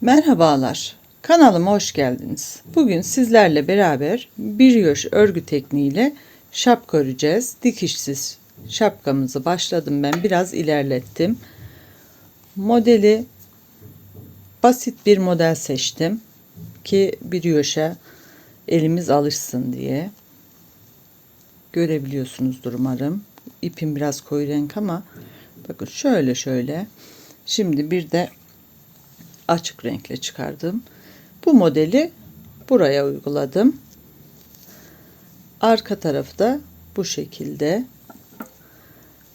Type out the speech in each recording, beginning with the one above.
Merhabalar, kanalıma hoş geldiniz. Bugün sizlerle beraber bir yoş örgü tekniğiyle şapka öreceğiz. Dikişsiz şapkamızı başladım ben biraz ilerlettim. Modeli basit bir model seçtim ki bir yoşa elimiz alışsın diye. Görebiliyorsunuzdur umarım. İpim biraz koyu renk ama bakın şöyle şöyle. Şimdi bir de açık renkle çıkardım. Bu modeli buraya uyguladım. Arka tarafı da bu şekilde.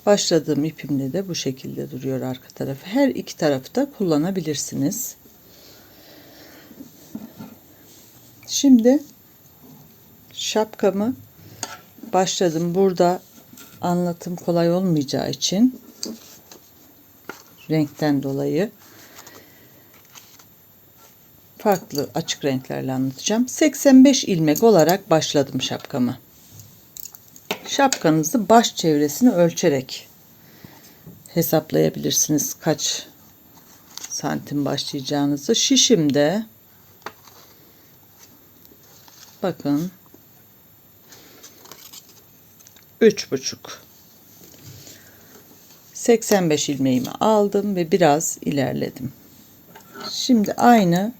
Başladığım ipimle de bu şekilde duruyor arka tarafı. Her iki tarafı da kullanabilirsiniz. Şimdi şapkamı başladım. Burada anlatım kolay olmayacağı için renkten dolayı farklı açık renklerle anlatacağım. 85 ilmek olarak başladım şapkamı. Şapkanızı baş çevresini ölçerek hesaplayabilirsiniz kaç santim başlayacağınızı. Şişimde bakın üç buçuk 85 ilmeğimi aldım ve biraz ilerledim. Şimdi aynı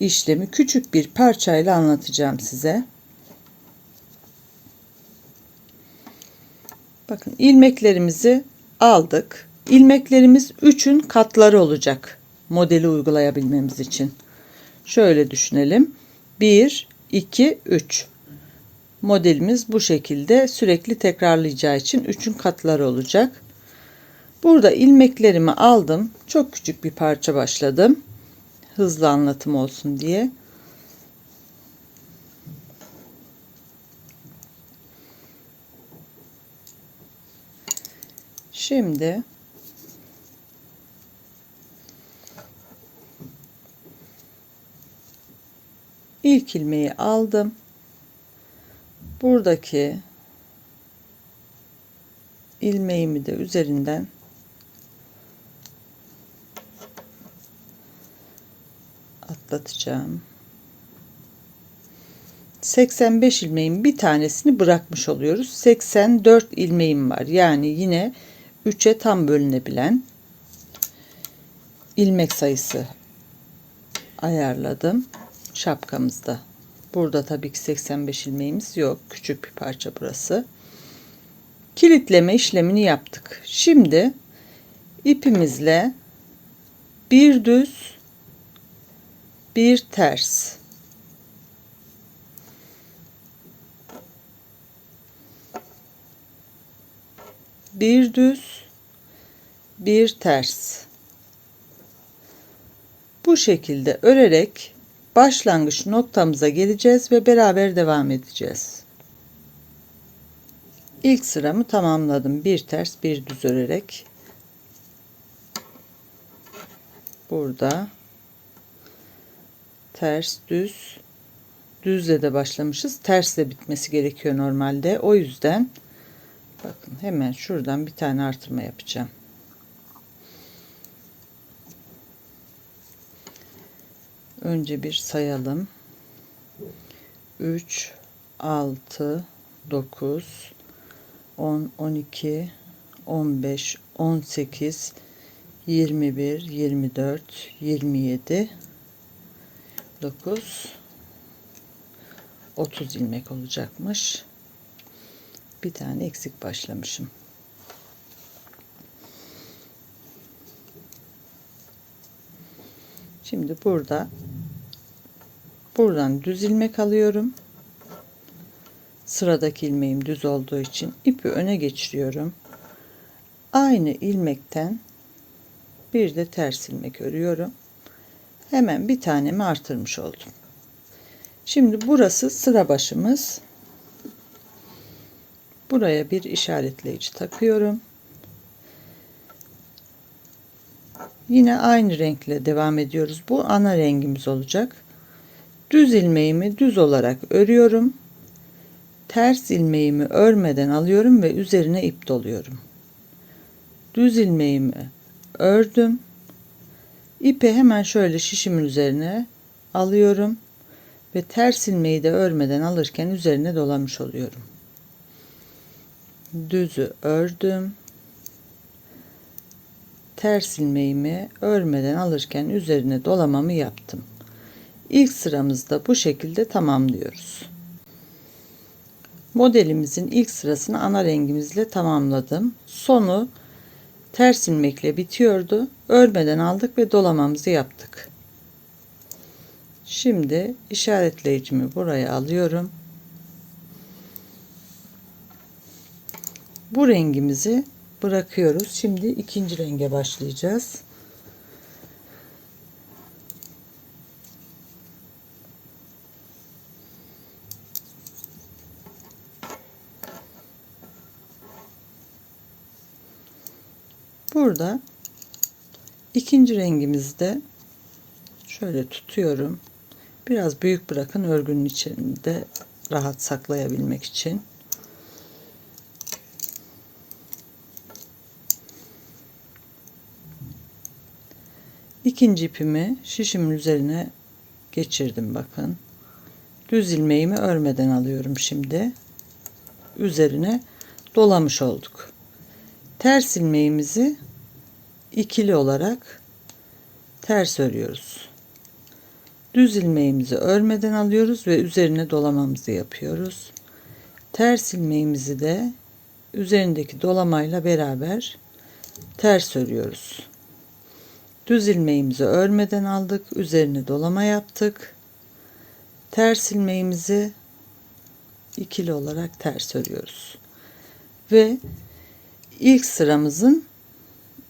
işlemi küçük bir parçayla anlatacağım size. Bakın ilmeklerimizi aldık. İlmeklerimiz 3'ün katları olacak modeli uygulayabilmemiz için. Şöyle düşünelim. 1, 2, 3. Modelimiz bu şekilde sürekli tekrarlayacağı için 3'ün katları olacak. Burada ilmeklerimi aldım. Çok küçük bir parça başladım hızlı anlatım olsun diye. Şimdi ilk ilmeği aldım. Buradaki ilmeğimi de üzerinden atlatacağım. 85 ilmeğin bir tanesini bırakmış oluyoruz. 84 ilmeğim var. Yani yine 3'e tam bölünebilen ilmek sayısı ayarladım şapkamızda. Burada tabii ki 85 ilmeğimiz yok. Küçük bir parça burası. Kilitleme işlemini yaptık. Şimdi ipimizle bir düz bir ters bir düz bir ters bu şekilde örerek başlangıç noktamıza geleceğiz ve beraber devam edeceğiz. İlk sıramı tamamladım. Bir ters bir düz örerek. Burada ters düz. Düzle de başlamışız. Tersle bitmesi gerekiyor normalde. O yüzden bakın hemen şuradan bir tane artırma yapacağım önce bir sayalım 3 6 9 10 12 15 18 21 24 27 9 30 ilmek olacakmış. Bir tane eksik başlamışım. Şimdi burada buradan düz ilmek alıyorum. Sıradaki ilmeğim düz olduğu için ipi öne geçiriyorum. Aynı ilmekten bir de ters ilmek örüyorum hemen bir tanemi artırmış oldum. Şimdi burası sıra başımız. Buraya bir işaretleyici takıyorum. Yine aynı renkle devam ediyoruz. Bu ana rengimiz olacak. Düz ilmeğimi düz olarak örüyorum. Ters ilmeğimi örmeden alıyorum ve üzerine ip doluyorum. Düz ilmeğimi ördüm. İpi hemen şöyle şişimin üzerine alıyorum ve ters ilmeği de örmeden alırken üzerine dolamış oluyorum. Düzü ördüm. Ters ilmeğimi örmeden alırken üzerine dolamamı yaptım. İlk sıramızda bu şekilde tamamlıyoruz. Modelimizin ilk sırasını ana rengimizle tamamladım. Sonu ters ilmekle bitiyordu. Örmeden aldık ve dolamamızı yaptık. Şimdi işaretleyicimi buraya alıyorum. Bu rengimizi bırakıyoruz. Şimdi ikinci renge başlayacağız. Burada ikinci rengimizde şöyle tutuyorum. Biraz büyük bırakın örgünün içinde rahat saklayabilmek için. İkinci ipimi şişimin üzerine geçirdim bakın. Düz ilmeğimi örmeden alıyorum şimdi. Üzerine dolamış olduk. Ters ilmeğimizi ikili olarak ters örüyoruz. Düz ilmeğimizi örmeden alıyoruz ve üzerine dolamamızı yapıyoruz. Ters ilmeğimizi de üzerindeki dolamayla beraber ters örüyoruz. Düz ilmeğimizi örmeden aldık, üzerine dolama yaptık. Ters ilmeğimizi ikili olarak ters örüyoruz. Ve ilk sıramızın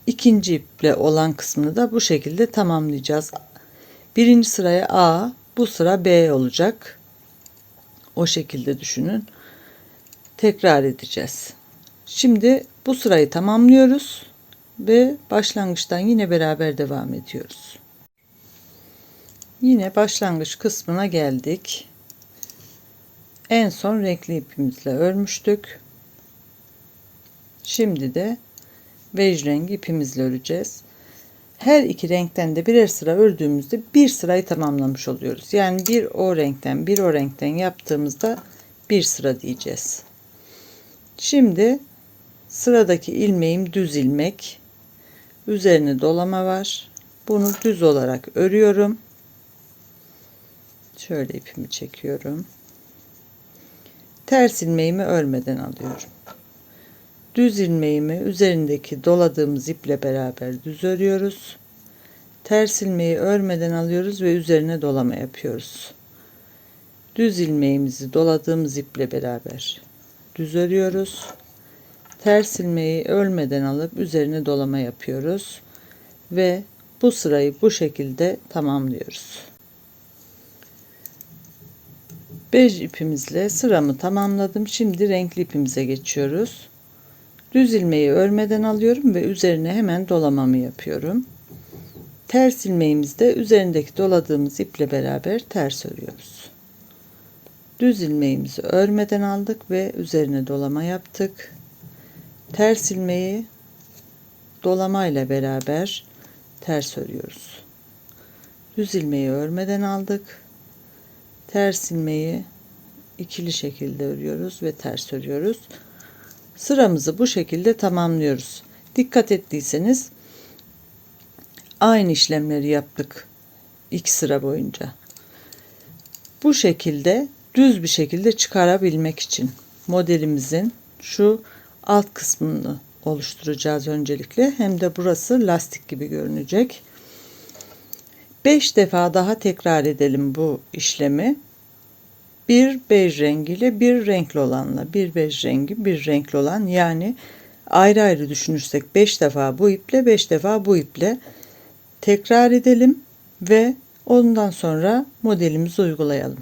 ikinci iple olan kısmını da bu şekilde tamamlayacağız. Birinci sıraya A, bu sıra B olacak. O şekilde düşünün. Tekrar edeceğiz. Şimdi bu sırayı tamamlıyoruz ve başlangıçtan yine beraber devam ediyoruz. Yine başlangıç kısmına geldik. En son renkli ipimizle örmüştük. Şimdi de bej rengi ipimizle öreceğiz. Her iki renkten de birer sıra ördüğümüzde bir sırayı tamamlamış oluyoruz. Yani bir o renkten bir o renkten yaptığımızda bir sıra diyeceğiz. Şimdi sıradaki ilmeğim düz ilmek. Üzerine dolama var. Bunu düz olarak örüyorum. Şöyle ipimi çekiyorum. Ters ilmeğimi örmeden alıyorum. Düz ilmeğimi üzerindeki doladığımız iple beraber düz örüyoruz. Ters ilmeği örmeden alıyoruz ve üzerine dolama yapıyoruz. Düz ilmeğimizi doladığımız iple beraber düz örüyoruz. Ters ilmeği örmeden alıp üzerine dolama yapıyoruz ve bu sırayı bu şekilde tamamlıyoruz. Bej ipimizle sıramı tamamladım. Şimdi renkli ipimize geçiyoruz. Düz ilmeği örmeden alıyorum ve üzerine hemen dolamamı yapıyorum. Ters ilmeğimizde üzerindeki doladığımız iple beraber ters örüyoruz. Düz ilmeğimizi örmeden aldık ve üzerine dolama yaptık. Ters ilmeği dolamayla beraber ters örüyoruz. Düz ilmeği örmeden aldık. Ters ilmeği ikili şekilde örüyoruz ve ters örüyoruz. Sıramızı bu şekilde tamamlıyoruz. Dikkat ettiyseniz aynı işlemleri yaptık iki sıra boyunca. Bu şekilde düz bir şekilde çıkarabilmek için modelimizin şu alt kısmını oluşturacağız öncelikle. Hem de burası lastik gibi görünecek. 5 defa daha tekrar edelim bu işlemi bir bej rengiyle bir renkli olanla bir bej rengi bir renkli olan yani ayrı ayrı düşünürsek 5 defa bu iple 5 defa bu iple tekrar edelim ve ondan sonra modelimizi uygulayalım.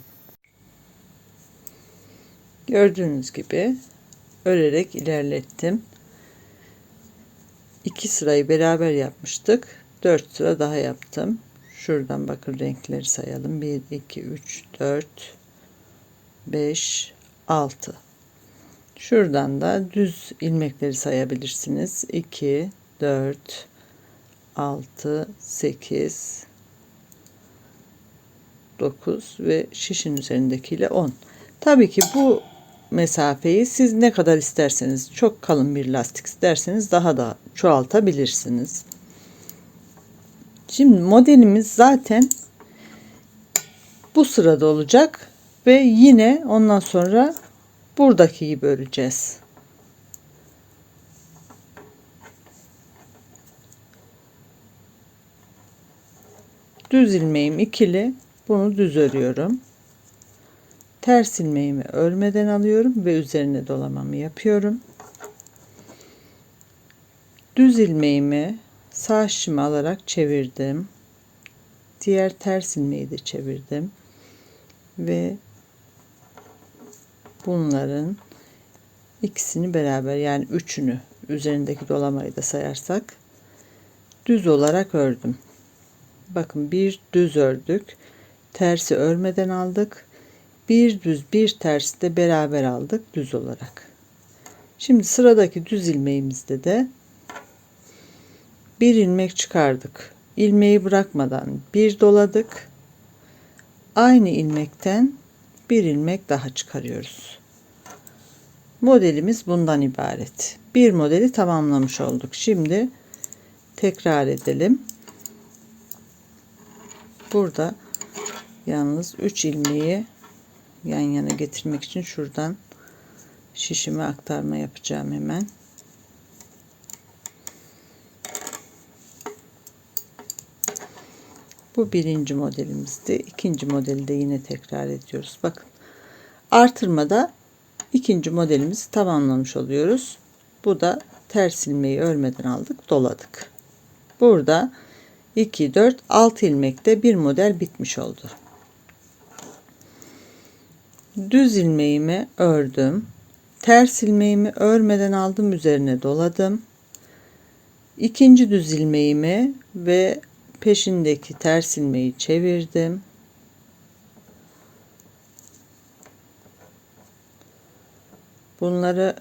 Gördüğünüz gibi örerek ilerlettim. İki sırayı beraber yapmıştık. 4 sıra daha yaptım. Şuradan bakın renkleri sayalım. 1, 2, 3, 4, 5, 6. Şuradan da düz ilmekleri sayabilirsiniz. 2, 4, 6, 8, 9 ve şişin üzerindekiyle 10. Tabii ki bu mesafeyi siz ne kadar isterseniz çok kalın bir lastik isterseniz daha da çoğaltabilirsiniz. Şimdi modelimiz zaten bu sırada olacak ve yine ondan sonra buradaki gibi öreceğiz. Düz ilmeğim ikili. Bunu düz örüyorum. Ters ilmeğimi örmeden alıyorum ve üzerine dolamamı yapıyorum. Düz ilmeğimi sağ şişimi alarak çevirdim. Diğer ters ilmeği de çevirdim. Ve bunların ikisini beraber yani üçünü üzerindeki dolamayı da sayarsak düz olarak ördüm. Bakın bir düz ördük. Tersi örmeden aldık. Bir düz bir ters de beraber aldık düz olarak. Şimdi sıradaki düz ilmeğimizde de bir ilmek çıkardık. İlmeği bırakmadan bir doladık. Aynı ilmekten bir ilmek daha çıkarıyoruz. Modelimiz bundan ibaret. Bir modeli tamamlamış olduk. Şimdi tekrar edelim. Burada yalnız 3 ilmeği yan yana getirmek için şuradan şişime aktarma yapacağım hemen. Bu birinci modelimizdi. İkinci modeli de yine tekrar ediyoruz. Bakın artırmada ikinci modelimizi tamamlamış oluyoruz. Bu da ters ilmeği örmeden aldık doladık. Burada 2 4 6 ilmekte bir model bitmiş oldu. Düz ilmeğimi ördüm. Ters ilmeğimi örmeden aldım üzerine doladım. İkinci düz ilmeğimi ve peşindeki ters ilmeği çevirdim. Bunları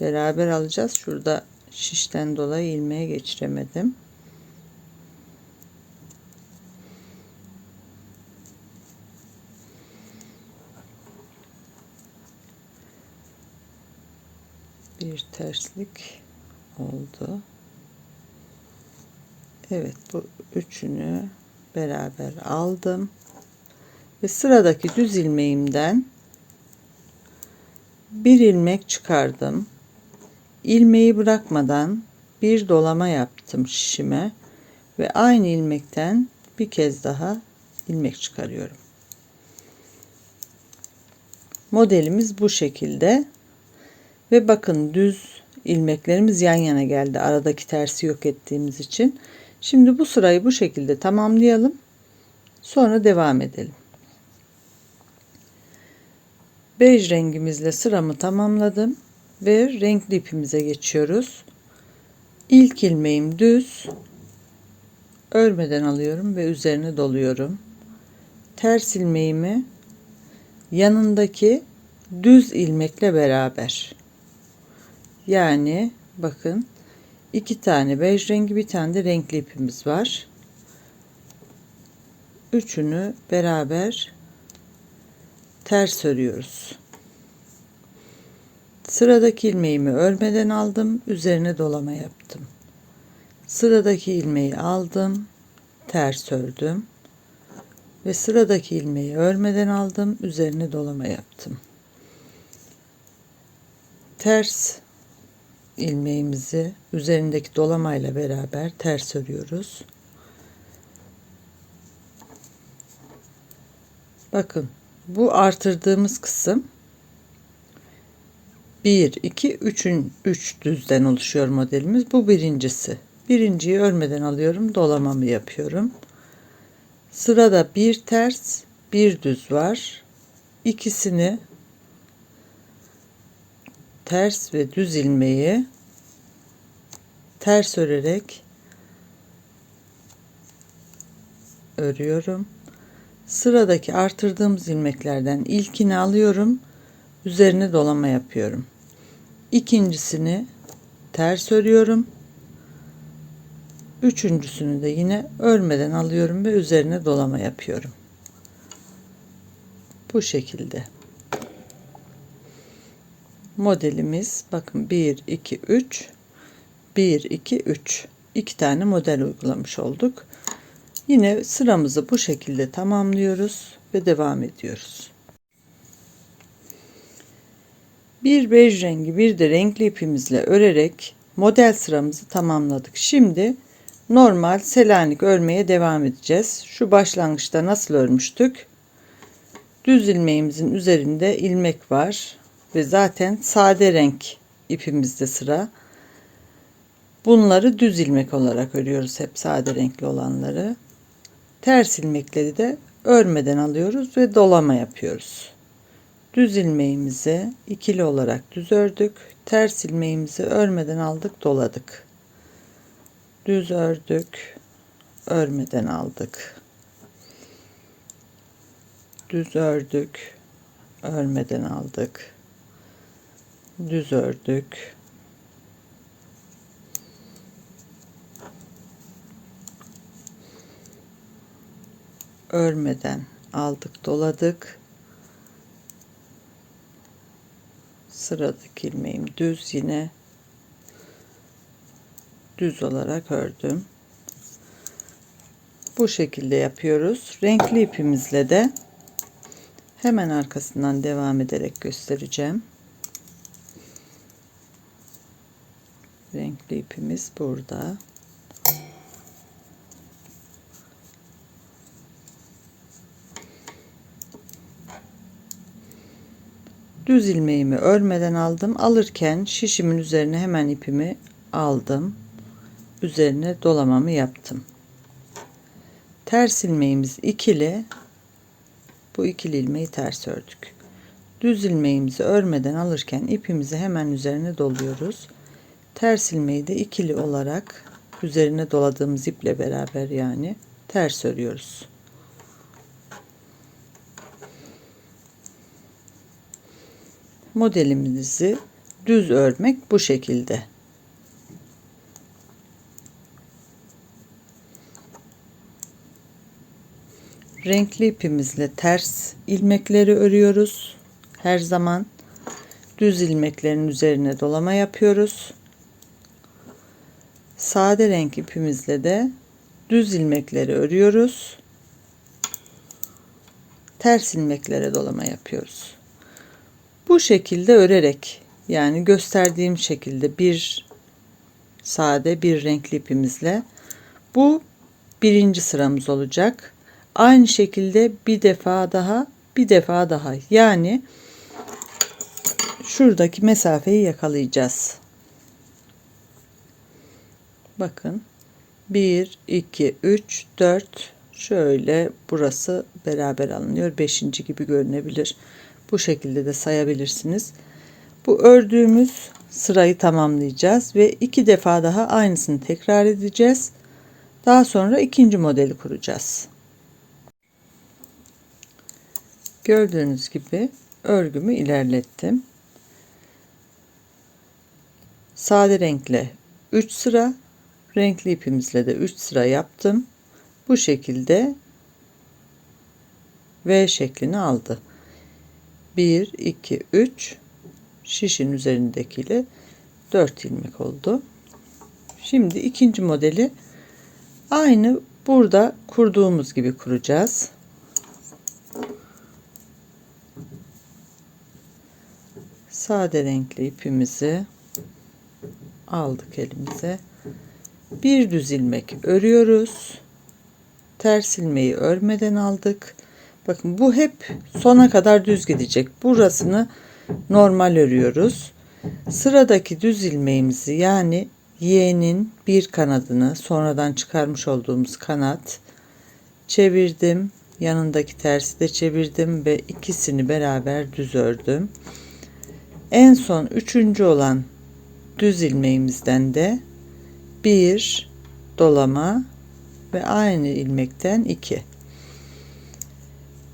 beraber alacağız. Şurada şişten dolayı ilmeğe geçiremedim. Bir terslik oldu. Evet bu üçünü beraber aldım. Ve sıradaki düz ilmeğimden bir ilmek çıkardım. Ilmeği bırakmadan bir dolama yaptım şişime ve aynı ilmekten bir kez daha ilmek çıkarıyorum. Modelimiz bu şekilde. Ve bakın düz ilmeklerimiz yan yana geldi. Aradaki tersi yok ettiğimiz için. Şimdi bu sırayı bu şekilde tamamlayalım. Sonra devam edelim. Bej rengimizle sıramı tamamladım ve renkli ipimize geçiyoruz. İlk ilmeğim düz. Örmeden alıyorum ve üzerine doluyorum. Ters ilmeğimi yanındaki düz ilmekle beraber. Yani bakın iki tane bej rengi bir tane de renkli ipimiz var. Üçünü beraber ters örüyoruz. Sıradaki ilmeğimi örmeden aldım. Üzerine dolama yaptım. Sıradaki ilmeği aldım. Ters ördüm. Ve sıradaki ilmeği örmeden aldım. Üzerine dolama yaptım. Ters ilmeğimizi üzerindeki dolamayla beraber ters örüyoruz. Bakın bu artırdığımız kısım 1, 2, 3'ün 3 düzden oluşuyor modelimiz. Bu birincisi. Birinciyi örmeden alıyorum. Dolamamı yapıyorum. Sırada bir ters, bir düz var. İkisini ters ve düz ilmeği ters örerek örüyorum. Sıradaki artırdığımız ilmeklerden ilkini alıyorum. Üzerine dolama yapıyorum. İkincisini ters örüyorum. Üçüncüsünü de yine örmeden alıyorum ve üzerine dolama yapıyorum. Bu şekilde. Modelimiz bakın 1 2 3 1 2 3 iki tane model uygulamış olduk. Yine sıramızı bu şekilde tamamlıyoruz ve devam ediyoruz. Bir bej rengi bir de renkli ipimizle örerek model sıramızı tamamladık. Şimdi normal selanik örmeye devam edeceğiz. Şu başlangıçta nasıl örmüştük? Düz ilmeğimizin üzerinde ilmek var ve zaten sade renk ipimizde sıra. Bunları düz ilmek olarak örüyoruz hep sade renkli olanları. Ters ilmekleri de örmeden alıyoruz ve dolama yapıyoruz. Düz ilmeğimizi ikili olarak düz ördük. Ters ilmeğimizi örmeden aldık, doladık. Düz ördük, örmeden aldık. Düz ördük, örmeden aldık. Düz ördük, örmeden aldık doladık. Sıradaki ilmeğim düz yine. Düz olarak ördüm. Bu şekilde yapıyoruz. Renkli ipimizle de hemen arkasından devam ederek göstereceğim renkli burada düz ilmeğimi örmeden aldım. Alırken şişimin üzerine hemen ipimi aldım. Üzerine dolamamı yaptım. Ters ilmeğimiz ikili. Bu ikili ilmeği ters ördük. Düz ilmeğimizi örmeden alırken ipimizi hemen üzerine doluyoruz. Ters ilmeği de ikili olarak üzerine doladığımız iple beraber yani ters örüyoruz. modelimizi düz örmek bu şekilde. Renkli ipimizle ters ilmekleri örüyoruz. Her zaman düz ilmeklerin üzerine dolama yapıyoruz. Sade renk ipimizle de düz ilmekleri örüyoruz. Ters ilmeklere dolama yapıyoruz. Bu şekilde örerek yani gösterdiğim şekilde bir sade bir renkli ipimizle bu birinci sıramız olacak. Aynı şekilde bir defa daha bir defa daha yani şuradaki mesafeyi yakalayacağız. Bakın 1 2 3 4 şöyle burası beraber alınıyor. 5. gibi görünebilir. Bu şekilde de sayabilirsiniz. Bu ördüğümüz sırayı tamamlayacağız ve iki defa daha aynısını tekrar edeceğiz. Daha sonra ikinci modeli kuracağız. Gördüğünüz gibi örgümü ilerlettim. Sade renkle 3 sıra, renkli ipimizle de 3 sıra yaptım. Bu şekilde V şeklini aldı. 1 2 3 şişin üzerindekiyle 4 ilmek oldu. Şimdi ikinci modeli aynı burada kurduğumuz gibi kuracağız. Sade renkli ipimizi aldık elimize. Bir düz ilmek örüyoruz. Ters ilmeği örmeden aldık. Bakın bu hep sona kadar düz gidecek. Burasını normal örüyoruz. Sıradaki düz ilmeğimizi yani y'nin bir kanadını sonradan çıkarmış olduğumuz kanat çevirdim. Yanındaki tersi de çevirdim ve ikisini beraber düz ördüm. En son üçüncü olan düz ilmeğimizden de 1 dolama ve aynı ilmekten 2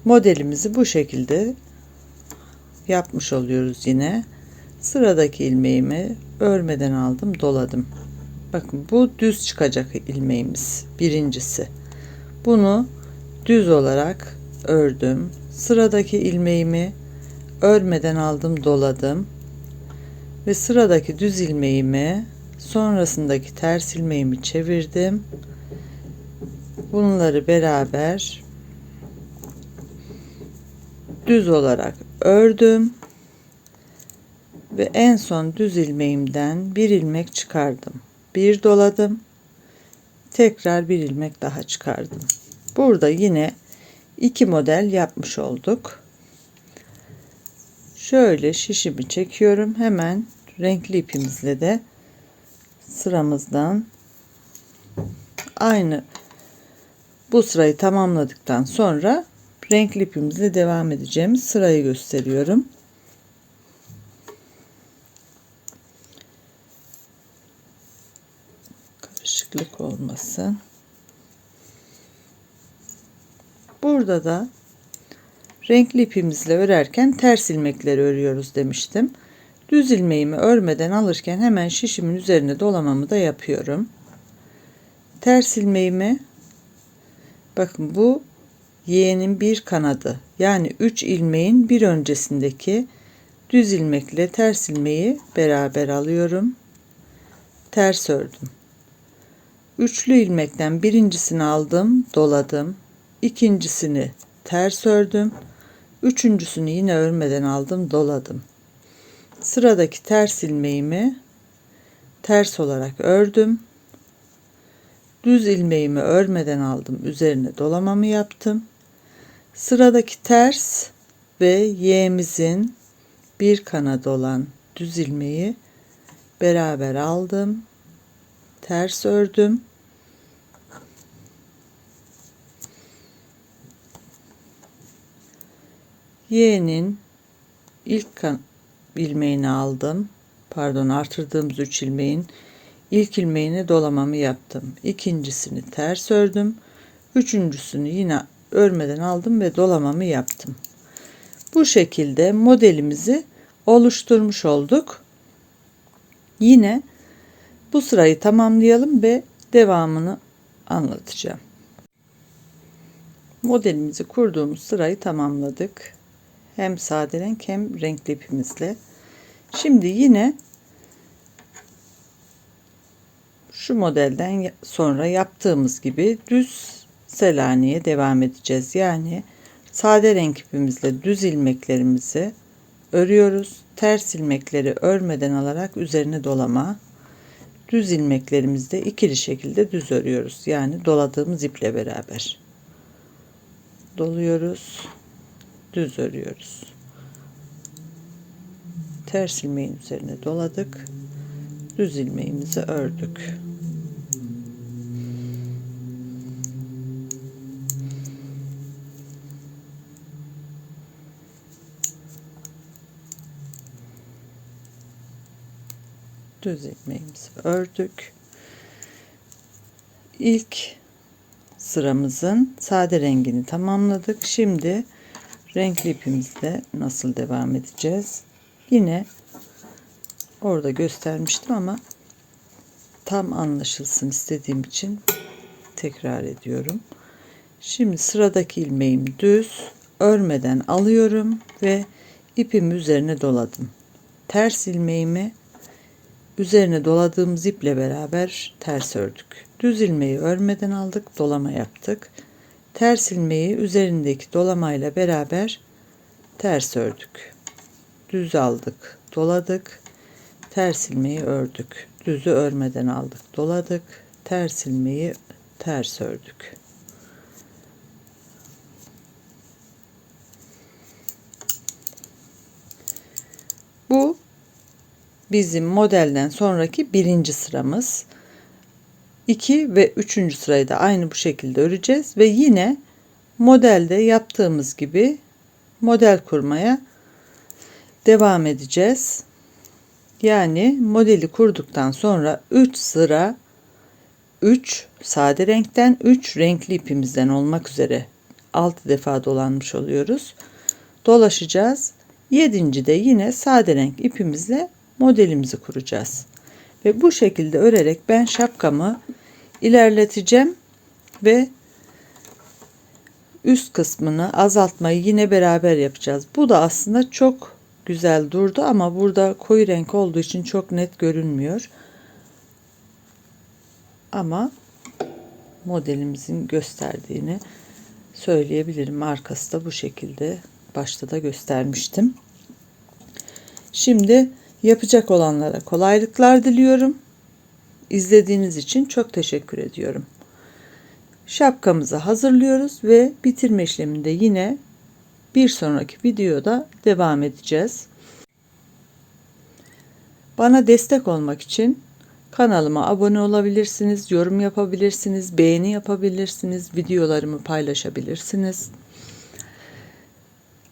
modelimizi bu şekilde yapmış oluyoruz yine. Sıradaki ilmeğimi örmeden aldım doladım. Bakın bu düz çıkacak ilmeğimiz birincisi. Bunu düz olarak ördüm. Sıradaki ilmeğimi örmeden aldım doladım. Ve sıradaki düz ilmeğimi sonrasındaki ters ilmeğimi çevirdim. Bunları beraber düz olarak ördüm. Ve en son düz ilmeğimden bir ilmek çıkardım. Bir doladım. Tekrar bir ilmek daha çıkardım. Burada yine iki model yapmış olduk. Şöyle şişimi çekiyorum. Hemen renkli ipimizle de sıramızdan aynı bu sırayı tamamladıktan sonra renkli ipimizle devam edeceğimiz sırayı gösteriyorum. Karışıklık olmasın. Burada da renkli ipimizle örerken ters ilmekleri örüyoruz demiştim. Düz ilmeğimi örmeden alırken hemen şişimin üzerine dolamamı da yapıyorum. Ters ilmeğimi bakın bu yeğenin bir kanadı yani 3 ilmeğin bir öncesindeki düz ilmekle ters ilmeği beraber alıyorum. Ters ördüm. Üçlü ilmekten birincisini aldım, doladım. ikincisini ters ördüm. Üçüncüsünü yine örmeden aldım, doladım. Sıradaki ters ilmeğimi ters olarak ördüm. Düz ilmeğimi örmeden aldım. Üzerine dolamamı yaptım. Sıradaki ters ve y'mizin bir kanadı olan düz ilmeği beraber aldım. Ters ördüm. Y'nin ilk kan ilmeğini aldım. Pardon artırdığımız 3 ilmeğin ilk ilmeğini dolamamı yaptım. İkincisini ters ördüm. Üçüncüsünü yine örmeden aldım ve dolamamı yaptım. Bu şekilde modelimizi oluşturmuş olduk. Yine bu sırayı tamamlayalım ve devamını anlatacağım. Modelimizi kurduğumuz sırayı tamamladık. Hem sade renk hem renkli ipimizle. Şimdi yine şu modelden sonra yaptığımız gibi düz Selanik'e devam edeceğiz. Yani sade renk ipimizle düz ilmeklerimizi örüyoruz. Ters ilmekleri örmeden alarak üzerine dolama. Düz ilmeklerimizde ikili şekilde düz örüyoruz. Yani doladığımız iple beraber. Doluyoruz. Düz örüyoruz. Ters ilmeğin üzerine doladık. Düz ilmeğimizi ördük. düz ilmeğimizi ördük. İlk sıramızın sade rengini tamamladık. Şimdi renkli ipimizle nasıl devam edeceğiz? Yine orada göstermiştim ama tam anlaşılsın istediğim için tekrar ediyorum. Şimdi sıradaki ilmeğim düz örmeden alıyorum ve ipimi üzerine doladım. Ters ilmeğimi Üzerine doladığımız iple beraber ters ördük. Düz ilmeği örmeden aldık, dolama yaptık. Ters ilmeği üzerindeki dolamayla beraber ters ördük. Düz aldık, doladık. Ters ilmeği ördük. Düzü örmeden aldık, doladık. Ters ilmeği ters ördük. Bu bizim modelden sonraki birinci sıramız. 2 ve 3. sırayı da aynı bu şekilde öreceğiz ve yine modelde yaptığımız gibi model kurmaya devam edeceğiz. Yani modeli kurduktan sonra 3 sıra 3 sade renkten 3 renkli ipimizden olmak üzere 6 defa dolanmış oluyoruz. Dolaşacağız. 7. de yine sade renk ipimizle modelimizi kuracağız. Ve bu şekilde örerek ben şapkamı ilerleteceğim ve üst kısmını azaltmayı yine beraber yapacağız. Bu da aslında çok güzel durdu ama burada koyu renk olduğu için çok net görünmüyor. Ama modelimizin gösterdiğini söyleyebilirim. Arkası da bu şekilde başta da göstermiştim. Şimdi yapacak olanlara kolaylıklar diliyorum. İzlediğiniz için çok teşekkür ediyorum. Şapkamızı hazırlıyoruz ve bitirme işleminde yine bir sonraki videoda devam edeceğiz. Bana destek olmak için kanalıma abone olabilirsiniz, yorum yapabilirsiniz, beğeni yapabilirsiniz, videolarımı paylaşabilirsiniz.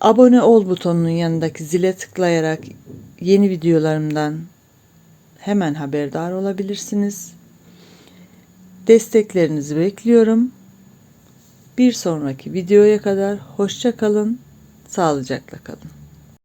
Abone ol butonunun yanındaki zile tıklayarak yeni videolarımdan hemen haberdar olabilirsiniz. Desteklerinizi bekliyorum. Bir sonraki videoya kadar hoşça kalın, sağlıcakla kalın.